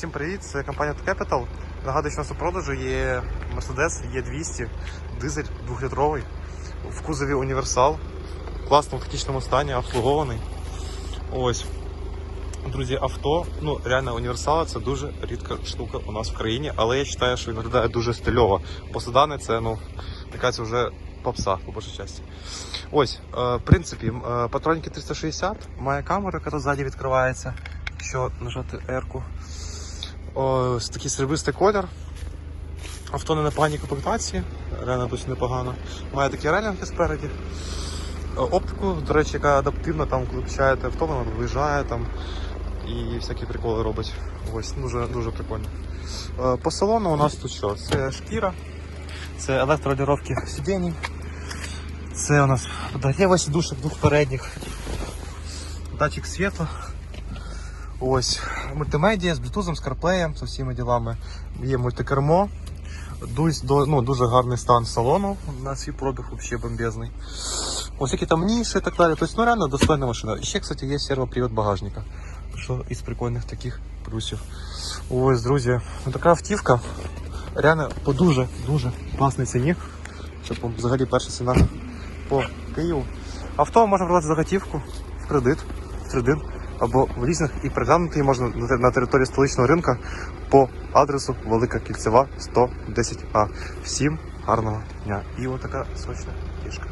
Всім привіт, це компанія Auto Capital. Нагадую, що у нас у продажу є Mercedes E200, дизель 2-літровий, в кузові універсал, в класному технічному стані, обслугований. Ось. Друзі, авто, ну реально універсал це дуже рідка штука у нас в країні, але я вважаю, що він виглядає дуже стильово. Бо седани це ну, якась вже попса, по більшій часті. Ось, е, в принципі, е, патроніки 360, має камеру, яка тут ззаді відкривається. Що нажати R-ку. Ось такий серебристий колір. Авто не на поганій комплектації, реально досить непогано. Має такі релінги спереді. Е, Оптику, до речі, яка адаптивна, там, коли включаєте авто, вона виїжджає там і всякі приколи робить. Ось, дуже, дуже прикольно. Е, По салону у нас тут що? Це шкіра, це електрорегулювання сидінь, це у нас подогріва сідушок двох передніх, датчик світла. Ось мультимедіа з блютузом, з CarPlay, з всіма ділами. Є мультикермо. До, ну, дуже гарний стан салону на свій пробіг, взагалі бомбезний. Ось які там ніші і так далі. Тобто, ну реально достойна машина. І ще, кстати, є сервопривод багажника. Що із прикольних таких плюсів. Ось, друзі, така автівка. Реально по дуже дуже класній ціні. Щоб взагалі перша ціна по Києву. Авто можна продати за готівку, в кредит, в тридин або в лізинг і приглянути її можна на те- на території столичного ринку по адресу Велика Кільцева 110А. Всім гарного дня. І отака сочна кішка.